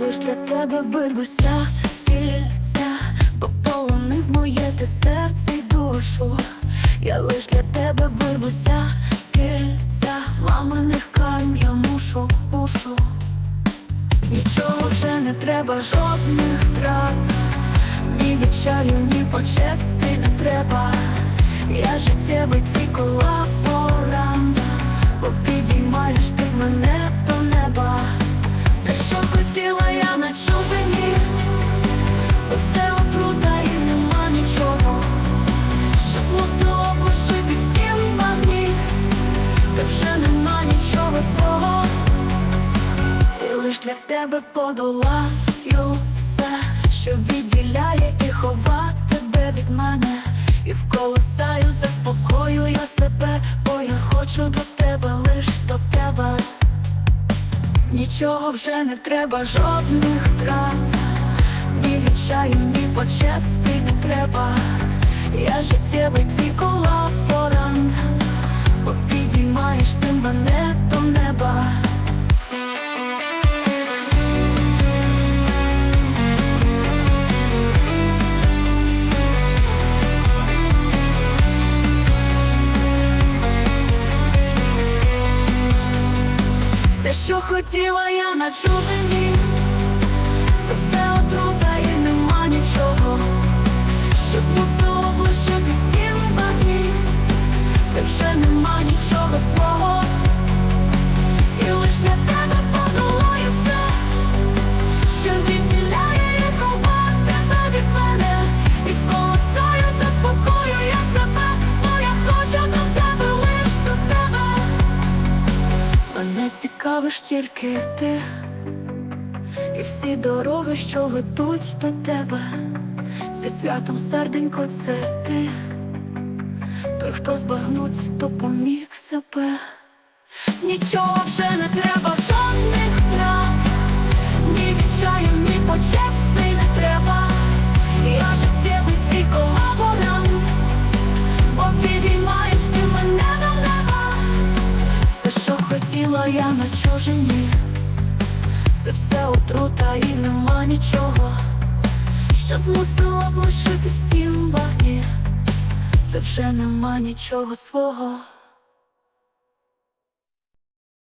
лиш для тебе вирвуся з кільця, пополонив моє ти серце й душу. Я лиш для тебе вирвуся з кільця, маминих карм я мушу, мушу. Нічого вже не треба, жодних втрат, ні відчаю, ні почести не треба. Я життєвий твій колаборант, бо підіймаєш ти мене для тебе подолаю все, що відділяє і хова тебе від мене, і вколисаю, заспокою я себе, бо я хочу до тебе, лиш до тебе. Нічого вже не треба, жодних втрат, ні відчаю, ні почести не треба. Я життєвий твій колаборант, Хотіла я на чужині, це все отрута і нема нічого, що змусило блищити стін багні, де вже нема нічого свого, цікавиш тільки ти, і всі дороги, що ведуть до тебе, зі святом серденько, це ти, той, хто збагнуть, допоміг себе. Нічого хотіла я на чужині, це все отрута і нема нічого, що змусило б лишити стін багні, де вже нема нічого свого.